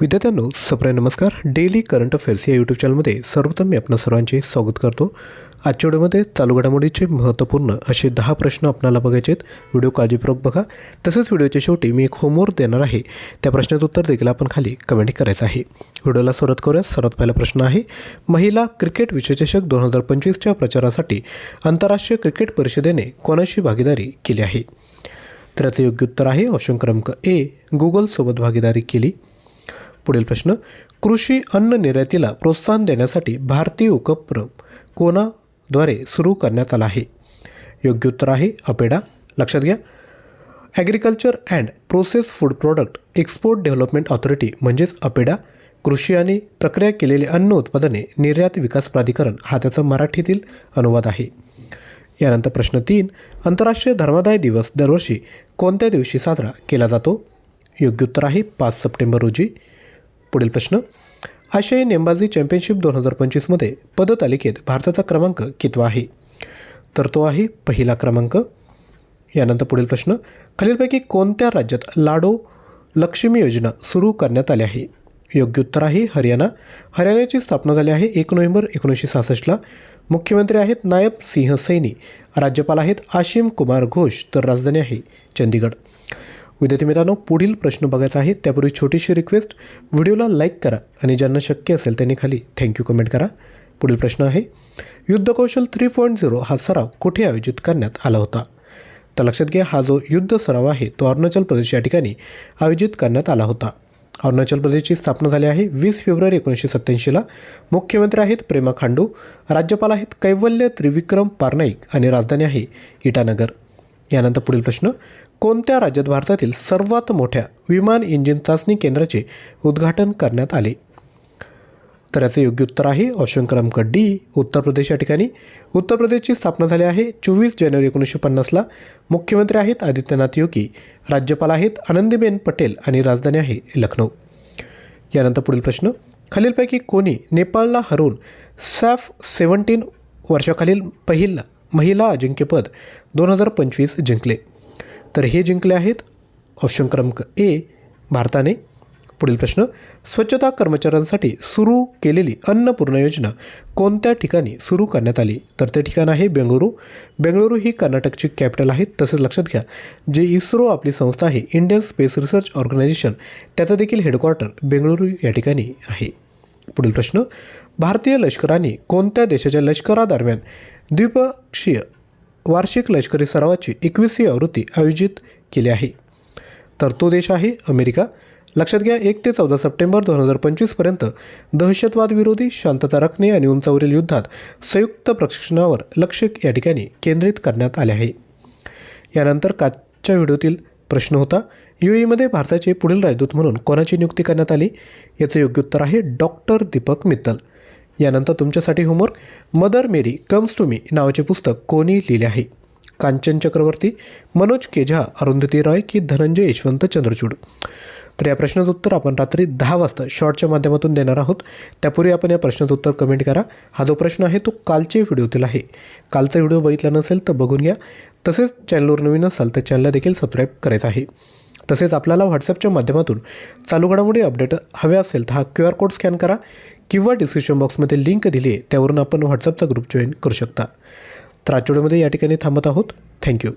विद्यार्थ्यांनो सप्राय नमस्कार. डेली करंट अफेअर्स या यूट्यूब चॅनलमध्ये सर्वप्रथम मी आपल्या सर्वांचे स्वागत करतो. आजच्या व्हिडिओमध्ये चालू घडामोडीचे महत्त्वपूर्ण असे दहा प्रश्न आपल्याला बघायचे आहेत. व्हिडिओ काळजीपूर्वक बघा. तसेच व्हिडिओच्या शेवटी मी एक होमवर्क देणार आहे. त्या प्रश्नाचं उत्तर देखील आपण खाली कमेंट करायचं आहे. व्हिडिओला सुरुवात करूया. सर्वात पहिला प्रश्न आहे महिला क्रिकेट विश्वचषक दोन हजार पंचवीसच्या प्रचारासाठी आंतरराष्ट्रीय क्रिकेट परिषदेने कोणाशी भागीदारी केली आहे? तर याचं योग्य उत्तर आहे ऑप्शन क्रमांक ए गुगलसोबत भागीदारी केली. पुढील प्रश्न. कृषी अन्न निर्यातीला प्रोत्साहन देण्यासाठी भारतीय उपक्रम कोणाद्वारे सुरू करण्यात आला आहे? योग्य उत्तर आहे अपेडा. लक्षात घ्या. Agriculture and process food product export development authority म्हणजेच अपेडा. कृषी आणि प्रक्रिया केलेले अन्न उत्पादने निर्यात विकास प्राधिकरण हा त्याचा मराठीतील अनुवाद आहे. यानंतर प्रश्न तीन. आंतरराष्ट्रीय धर्मादाय दिवस दरवर्षी कोणत्या दिवशी साजरा केला जातो? योग्य उत्तर आहे पाच सप्टेंबर रोजी. पुढील प्रश्न. आशियाई नेमबाजी चॅम्पियनशिप दोन हजार पंचवीसमध्ये पदतालिकेत भारताचा क्रमांक कितवा आहे? तर तो आहे पहिला क्रमांक. यानंतर पुढील प्रश्न. खालीलपैकी कोणत्या राज्यात लाडो लक्ष्मी योजना सुरू करण्यात आली आहे? योग्य उत्तर आहे हरियाणा. हरियाणाची स्थापना झाली आहे एक नोव्हेंबर एकोणीसशे सहासष्टला. मुख्यमंत्री आहेत नायब सिंह सैनी. राज्यपाल आहेत आशिम कुमार घोष. तर राजधानी आहे चंदीगड विद्यार्थी मित्रांनो पुढील प्रश्न बघायचा आहे. त्यापूर्वी छोटीशी रिक्वेस्ट व्हिडिओला लाईक करा आणि ज्यांना शक्य असेल त्यांनी खाली थँक्यू कमेंट करा. पुढील प्रश्न आहे. युद्धकौशल थ्री पॉईंट झिरो हा सराव कुठे आयोजित करण्यात आला होता? तर लक्षात घ्या हा जो युद्ध सराव आहे तो अरुणाचल प्रदेश या ठिकाणी आयोजित करण्यात आला होता. अरुणाचल प्रदेशची स्थापना झाली आहे वीस फेब्रुवारी एकोणीसशे सत्त्याऐंशीला मुख्यमंत्री आहेत प्रेमा खांडू राज्यपाल आहेत कैवल्य त्रिविक्रम पारनाईक आणि राजधानी आहे इटानगर. यानंतर पुढील प्रश्न. कोणत्या राज्यात भारतातील सर्वात मोठ्या विमान इंजिन चाचणी केंद्राचे उद्घाटन करण्यात आले? तर याचं योग्य उत्तर आहे ऑप्शन क्रमांक डी उत्तर प्रदेश या ठिकाणी. उत्तर प्रदेशची स्थापना झाली आहे चोवीस जानेवारी एकोणीसशे पन्नासला मुख्यमंत्री आहेत आदित्यनाथ योगी राज्यपाल आहेत आनंदीबेन पटेल आणि राजधानी आहे लखनौ. यानंतर पुढील प्रश्न. खालीलपैकी कोणी नेपाळला हरवून सॅफ सेवन्टीन वर्षाखालील पहिला महिला अजिंक्यपद दोन हजार पंचवीस जिंकले? तर हे जिंकले आहेत ऑप्शन क्रमांक ए भारताने. पुढील प्रश्न स्वच्छता कर्मचाऱ्यांसाठी सुरू केलेली अन्नपूर्णा योजना कोणत्या ठिकाणी सुरू करण्यात आली? तर ते ठिकाण आहे बेंगळुरू. बेंगळुरू ही कर्नाटकची कॅपिटल आहे. तसेच लक्षात घ्या जे इस्रो आपली संस्था आहे इंडियन स्पेस रिसर्च ऑर्गनायझेशन त्याचं देखील हेडक्वार्टर बेंगळुरू या ठिकाणी आहे. पुढील प्रश्न भारतीय लष्कराने कोणत्या देशाच्या लष्करादरम्यान द्विपक्षीय वार्षिक लष्करी सरावाची एकवीसवी आवृत्ती आयोजित केली आहे. तर तो देश आहे अमेरिका. लक्षात घ्या एक ते चौदा सप्टेंबर दोन हजार पंचवीसपर्यंत दहशतवादविरोधी शांतता राखणे आणि उंचावरील युद्धात संयुक्त प्रशिक्षणावर लक्ष या ठिकाणी केंद्रित करण्यात आले आहे. यानंतर कालच्या व्हिडिओतील प्रश्न होता यू एमध्ये भारताचे पुढील राजदूत म्हणून कोणाची नियुक्ती करण्यात आली? याचं योग्य उत्तर आहे डॉक्टर दीपक मित्तल. यानंतर तुमच्यासाठी homework Mother Mary comes to me नावाचे पुस्तक कोणी लिहिले आहे? कांचन चक्रवर्ती मनोज केझा अरुंधती रॉय की धनंजय यशवंत चंद्रचूड? तर या प्रश्नाचं उत्तर आपण रात्री दहा वाजता शॉर्टच्या माध्यमातून देणार आहोत. त्यापूर्वी आपण या प्रश्नाचं उत्तर कमेंट करा. हा जो प्रश्न आहे तो कालचे व्हिडिओतील आहे. कालचा व्हिडिओ बघितला नसेल तर बघून घ्या. तसेच चॅनलवर नवीन असाल तर चॅनलला देखील सबस्क्राईब करायचं आहे. तसेच आपल्याला व्हॉट्सअपच्या माध्यमातून चालू घडामोडी अपडेट हवे असेल तर हा क्यू आर कोड स्कॅन करा. किंवा डिस्क्रिप्शन बॉक्समध्ये लिंक दिली आहे त्यावरून आपण व्हॉट्सअपचा ग्रुप जॉईन करू शकता. तर आठवड्यामध्ये या ठिकाणी थांबत आहोत. थँक्यू